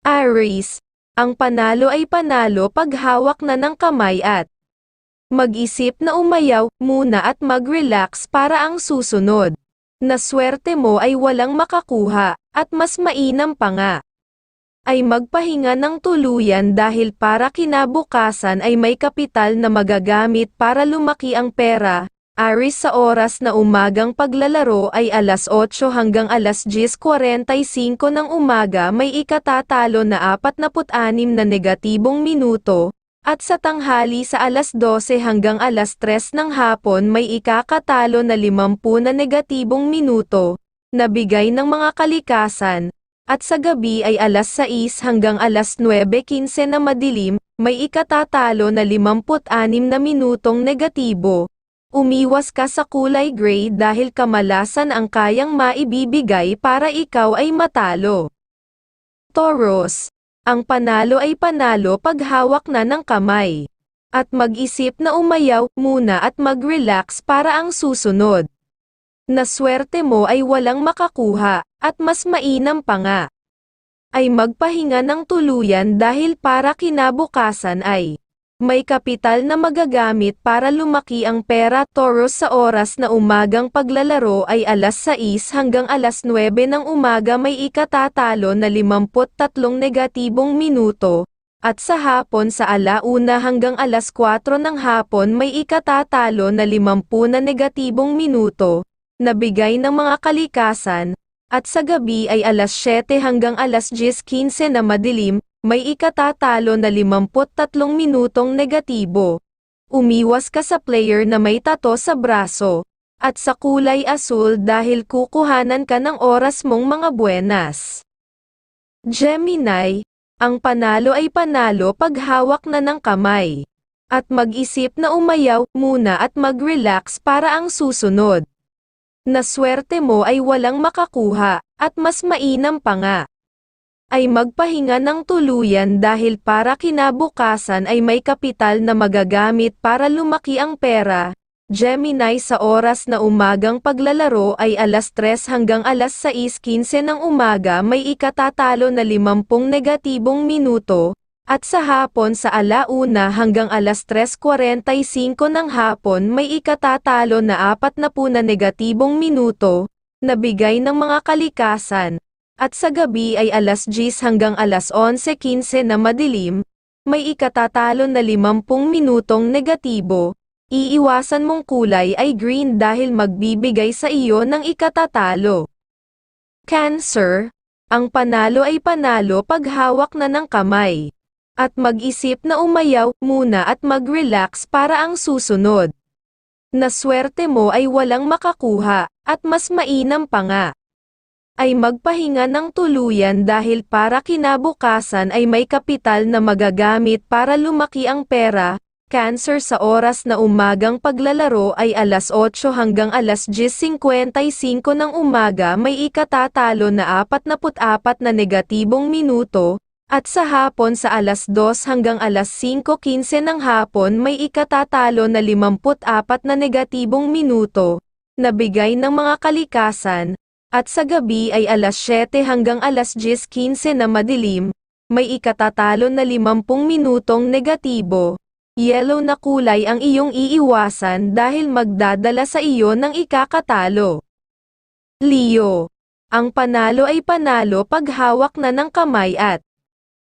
Aries, ang panalo ay panalo pag hawak na ng kamay at mag-isip na umayaw muna at mag-relax para ang susunod. Na swerte mo ay walang makakuha, at mas mainam pa nga. Ay magpahinga ng tuluyan dahil para kinabukasan ay may kapital na magagamit para lumaki ang pera. Aris sa oras na umagang paglalaro ay alas 8 hanggang alas 10.45 ng umaga may ikatatalo na 46 na negatibong minuto, at sa tanghali sa alas 12 hanggang alas 3 ng hapon may ikakatalo na 50 na negatibong minuto, na bigay ng mga kalikasan, at sa gabi ay alas 6 hanggang alas 9.15 na madilim, may ikatatalo na 56 na minutong negatibo. Umiwas ka sa kulay gray dahil kamalasan ang kayang maibibigay para ikaw ay matalo. Taurus, ang panalo ay panalo pag hawak na ng kamay. At mag-isip na umayaw muna at mag-relax para ang susunod. Na swerte mo ay walang makakuha, at mas mainam pa nga. Ay magpahinga ng tuluyan dahil para kinabukasan ay may kapital na magagamit para lumaki ang pera. Taurus sa oras na umagang paglalaro ay alas 6 hanggang alas 9 ng umaga may ikatatalo na 53 negatibong minuto, at sa hapon sa alauna hanggang alas 4 ng hapon may ikatatalo na 50 na negatibong minuto, na bigay ng mga kalikasan, at sa gabi ay alas 7 hanggang alas 10.15 na madilim, may ikatatalo na 53 minutong negatibo. Umiwas ka sa player na may tato sa braso, at sa kulay asul dahil kukuhanan ka ng oras mong mga buenas. Gemini, ang panalo ay panalo pag hawak na ng kamay. At mag-isip na umayaw muna at mag-relax para ang susunod. Na swerte mo ay walang makakuha, at mas mainam pa nga ay magpahinga ng tuluyan dahil para kinabukasan ay may kapital na magagamit para lumaki ang pera. Gemini sa oras na umagang paglalaro ay alas 3 hanggang alas 6.15 ng umaga may ikatatalo na 50 negatibong minuto, at sa hapon sa alauna hanggang alas 3.45 ng hapon may ikatatalo na 40 na negatibong minuto, na bigay ng mga kalikasan, at sa gabi ay alas 10 hanggang alas 11.15 na madilim, may ikatatalo na 50 minutong negatibo, iiwasan mong kulay ay green dahil magbibigay sa iyo ng ikatatalo. Cancer, ang panalo ay panalo pag hawak na ng kamay. At mag-isip na umayaw muna at mag-relax para ang susunod. Na swerte mo ay walang makakuha, at mas mainam pa nga ay magpahinga ng tuluyan dahil para kinabukasan ay may kapital na magagamit para lumaki ang pera. Cancer sa oras na umagang paglalaro ay alas 8 hanggang alas 10.55 ng umaga may ikatatalo na 44 na negatibong minuto, at sa hapon sa alas 2 hanggang alas 5.15 ng hapon may ikatatalo na 54 na negatibong minuto, na bigay ng mga kalikasan, at sa gabi ay alas 7 hanggang alas 10.15 na madilim, may ikatatalo na 50 minutong negatibo. Yellow na kulay ang iyong iiwasan dahil magdadala sa iyo ng ikakatalo. Leo. Ang panalo ay panalo pag hawak na ng kamay at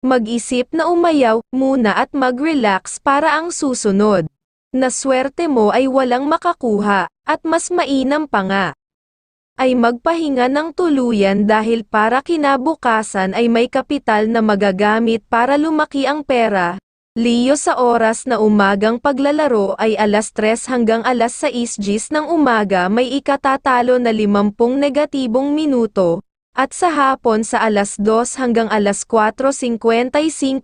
mag-isip na umayaw muna at mag-relax para ang susunod. Na swerte mo ay walang makakuha, at mas mainam pa nga ay magpahinga ng tuluyan dahil para kinabukasan ay may kapital na magagamit para lumaki ang pera. Leo sa oras na umagang paglalaro ay alas 3 hanggang alas 6 gis ng umaga may ikatatalo na 50 negatibong minuto, at sa hapon sa alas 2 hanggang alas 4.55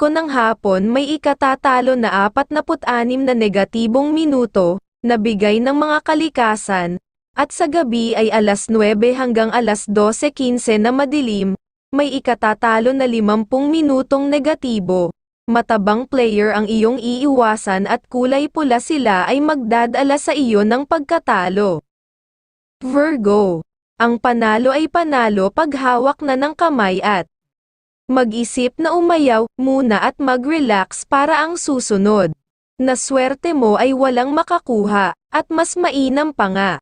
ng hapon may ikatatalo na 46 na negatibong minuto, na bigay ng mga kalikasan, at sa gabi ay alas 9 hanggang alas 12.15 na madilim, may ikatatalo na 50 minutong negatibo. Matabang player ang iyong iiwasan at kulay pula sila ay magdadala sa iyo ng pagkatalo. Virgo. Ang panalo ay panalo pag hawak na ng kamay at Mag-isip na umayaw muna at mag-relax para ang susunod. Na swerte mo ay walang makakuha, at mas mainam pa nga.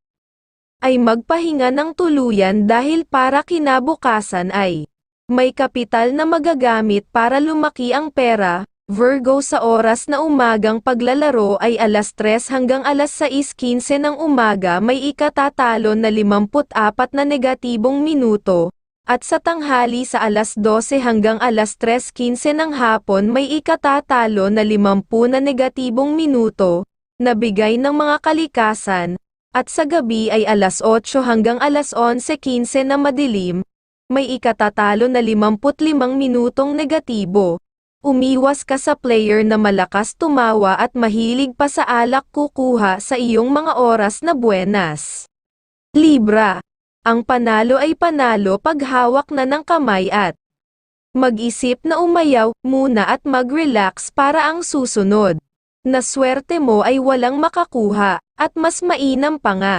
Ay magpahinga ng tuluyan dahil para kinabukasan ay may kapital na magagamit para lumaki ang pera, Virgo sa oras na umagang paglalaro ay alas 3 hanggang alas 6.15 ng umaga may ikatatalo na 54 na negatibong minuto, at sa tanghali sa alas 12 hanggang alas 3.15 ng hapon may ikatatalo na 50 na negatibong minuto, na bigay ng mga kalikasan, at sa gabi ay alas 8 hanggang alas 11.15 na madilim, may ikatatalo na 55 minutong negatibo. Umiwas ka sa player na malakas tumawa at mahilig pa sa alak kukuha sa iyong mga oras na buenas. Libra. Ang panalo ay panalo pag hawak na ng kamay at mag-isip na umayaw muna at mag-relax para ang susunod. Na swerte mo ay walang makakuha, at mas mainam pa nga.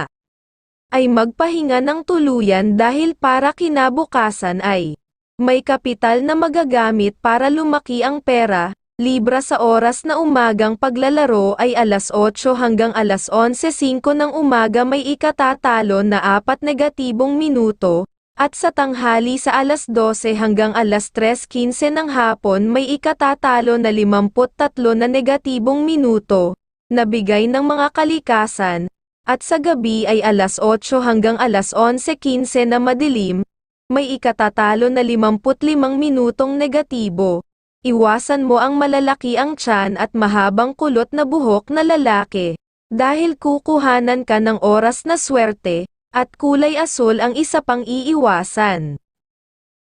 Ay magpahinga ng tuluyan dahil para kinabukasan ay may kapital na magagamit para lumaki ang pera, Libra sa oras na umagang paglalaro ay alas 8 hanggang alas 11.05 ng umaga may ikatatalo na apat negatibong minuto, at sa tanghali sa alas 12 hanggang alas 3.15 ng hapon may ikatatalo na 53 na negatibong minuto, na bigay ng mga kalikasan, at sa gabi ay alas 8 hanggang alas 11.15 na madilim, may ikatatalo na 55 minutong negatibo. Iwasan mo ang malalaki ang tiyan at mahabang kulot na buhok na lalaki. Dahil kukuhanan ka ng oras na swerte, at kulay asul ang isa pang iiwasan.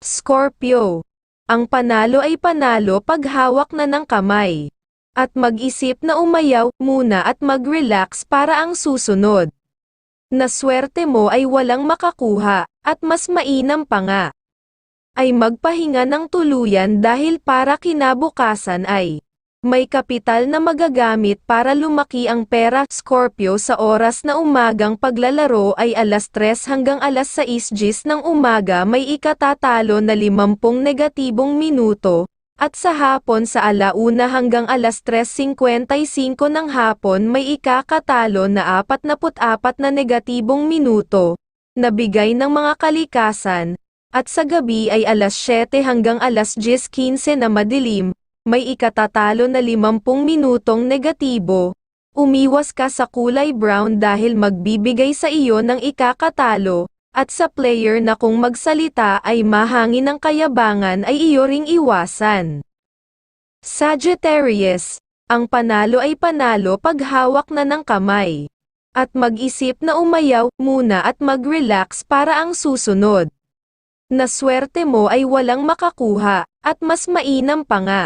Scorpio. Ang panalo ay panalo pag hawak na ng kamay. At mag-isip na umayaw muna at mag-relax para ang susunod na swerte mo ay walang makakuha, at mas mainam pa nga. Ay magpahinga ng tuluyan dahil para kinabukasan ay may kapital na magagamit para lumaki ang pera Scorpio sa oras na umagang paglalaro ay alas 3 hanggang alas 6 gis ng umaga may ikatatalo na 50 negatibong minuto, at sa hapon sa alauna hanggang alas 3.55 ng hapon may ikakatalo na 44 na negatibong minuto, na bigay ng mga kalikasan, at sa gabi ay alas 7 hanggang alas 10.15 na madilim, may ikatatalo na 50 minutong negatibo. Umiwas ka sa kulay brown dahil magbibigay sa iyo ng ikakatalo, at sa player na kung magsalita ay mahangin ng kayabangan ay iyo ring iwasan. Sagittarius, ang panalo ay panalo pag hawak na ng kamay. At mag-isip na umayaw muna at mag-relax para ang susunod. Na swerte mo ay walang makakuha, at mas mainam pa nga.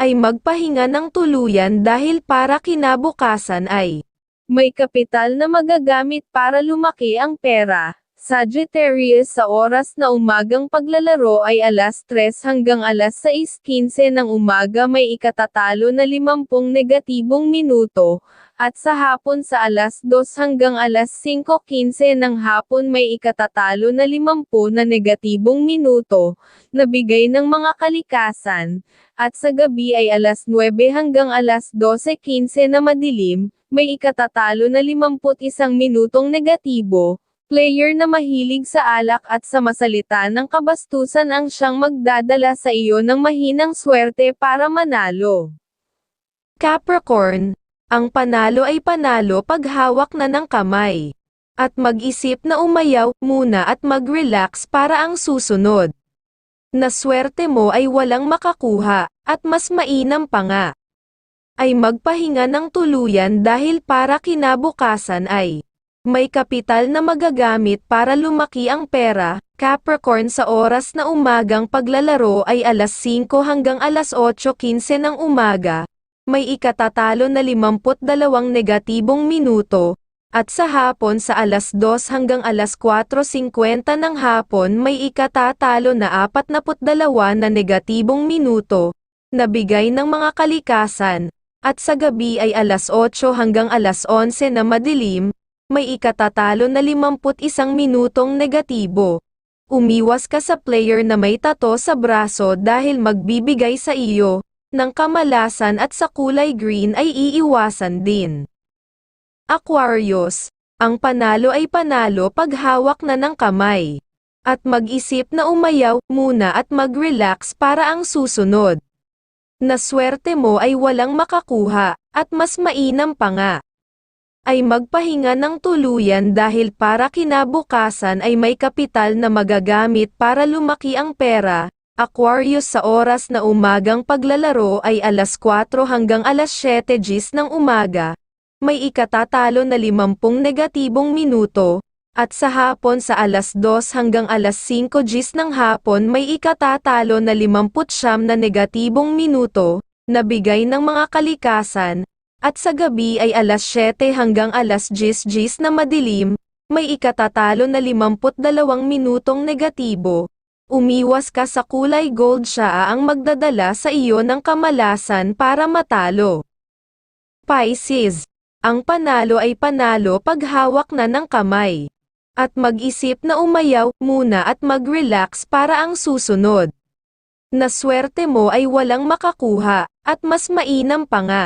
Ay magpahinga ng tuluyan dahil para kinabukasan ay may kapital na magagamit para lumaki ang pera. Sagittarius sa oras na umagang paglalaro ay alas 3 hanggang alas 6.15 ng umaga may ikatatalo na 50 negatibong minuto, at sa hapon sa alas 2 hanggang alas 5.15 ng hapon may ikatatalo na 50 na negatibong minuto, na bigay ng mga kalikasan, at sa gabi ay alas 9 hanggang alas 12.15 na madilim, may ikatatalo na 51 minutong negatibo, player na mahilig sa alak at sa masalita ng kabastusan ang siyang magdadala sa iyo ng mahinang swerte para manalo. Capricorn, ang panalo ay panalo pag hawak na ng kamay. At mag-isip na umayaw muna at mag-relax para ang susunod. Na swerte mo ay walang makakuha, at mas mainam pa nga. Ay magpahinga ng tuluyan dahil para kinabukasan ay may kapital na magagamit para lumaki ang pera, Capricorn sa oras na umagang paglalaro ay alas 5 hanggang alas 8.15 ng umaga, may ikatatalo na 52 negatibong minuto, at sa hapon sa alas 2 hanggang alas 4.50 ng hapon may ikatatalo na 42 na negatibong minuto, na bigay ng mga kalikasan, at sa gabi ay alas 8 hanggang alas 11 na madilim, may ikatatalo na 51 minutong negatibo. umiwas ka sa player na may tato sa braso dahil magbibigay sa iyo ng kamalasan at sa kulay green ay iiwasan din. Aquarius, ang panalo ay panalo pag hawak na ng kamay. At mag-isip na umayaw muna at mag-relax para ang susunod. Na swerte mo ay walang makakuha, at mas mainam pa nga. Ay magpahinga ng tuluyan dahil para kinabukasan ay may kapital na magagamit para lumaki ang pera. Aquarius sa oras na umagang paglalaro ay alas 4 hanggang alas 7 gis ng umaga. May ikatatalo na 50 negatibong minuto, at sa hapon sa alas 2 hanggang alas 5 gis ng hapon may ikatatalo na 50 na negatibong minuto, na bigay ng mga kalikasan, at sa gabi ay alas 7 hanggang alas 10 gis na madilim, may ikatatalo na 52 minutong negatibo. Umiwas ka sa kulay gold siya ang magdadala sa iyo ng kamalasan para matalo. Pisces. Ang panalo ay panalo pag hawak na ng kamay at mag-isip na umayaw muna at mag-relax para ang susunod. Na swerte mo ay walang makakuha, at mas mainam pa nga.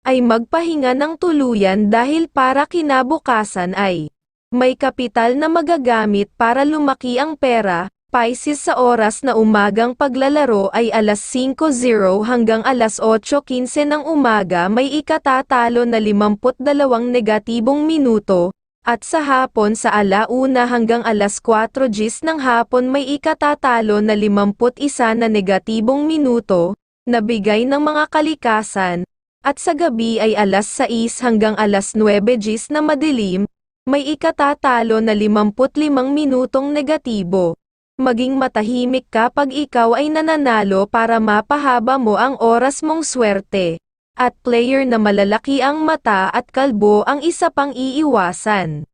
Ay magpahinga ng tuluyan dahil para kinabukasan ay may kapital na magagamit para lumaki ang pera, Pisces sa oras na umagang paglalaro ay alas 5.00 hanggang alas 8.15 ng umaga may ikatatalo na 52 negatibong minuto, at sa hapon sa alauna hanggang alas 4 gis ng hapon may ikatatalo na 51 na negatibong minuto, na bigay ng mga kalikasan, at sa gabi ay alas 6 hanggang alas 9 gis na madilim, may ikatatalo na 55 minutong negatibo. Maging matahimik ka pag ikaw ay nananalo para mapahaba mo ang oras mong swerte at player na malalaki ang mata at kalbo ang isa pang iiwasan.